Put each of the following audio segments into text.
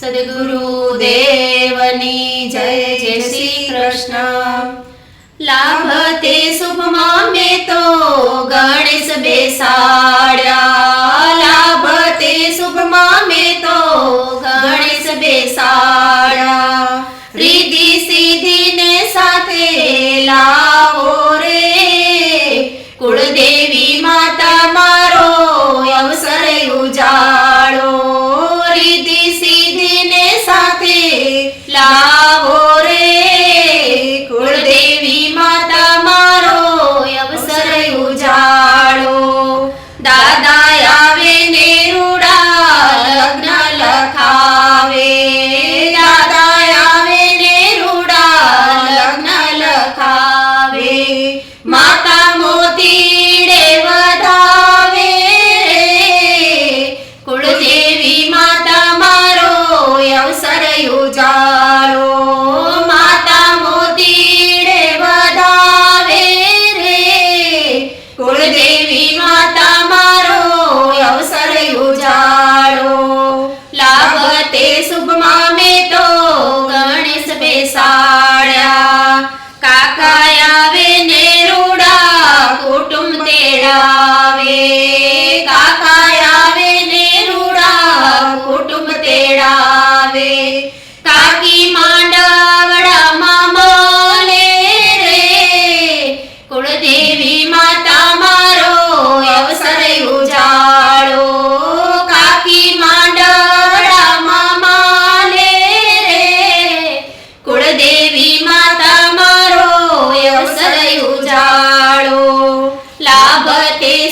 સદગુરુ દેવની જય જય શ્રી કૃષ્ણ. લાભતે શુભમાં મેં તો ગણેશ બેસાડ્યા. લાભતે શુભમાં મેં તો ગણેશ બેસાડ્યા. રીધિ સીધી ને સાથે લાવો દાદા નેરુડા લગ્ન લખાવે.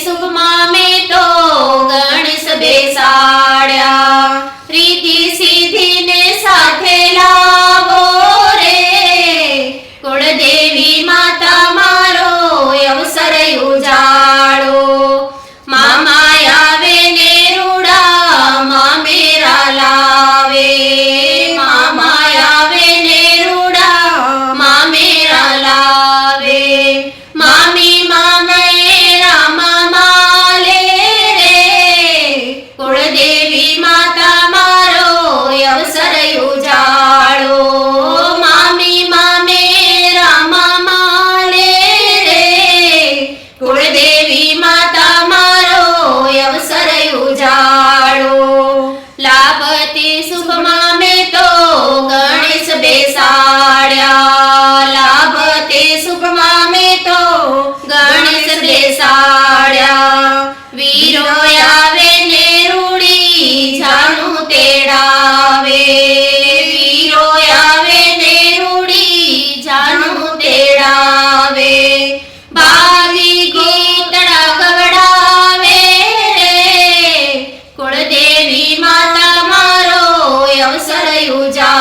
શુભમાં મેં તો ગણેશ બેસાડ્યા. રીતિ સિદ્ધિને સાથે લાવો રે. કુળદેવી માતા મારો અવસર ઉજાડો મામા આવે ને રૂડા મા મેરા લાવે મામા આવે ને રૂડા મા મેરા લાવે મામી ते सुखमा Saya.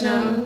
No.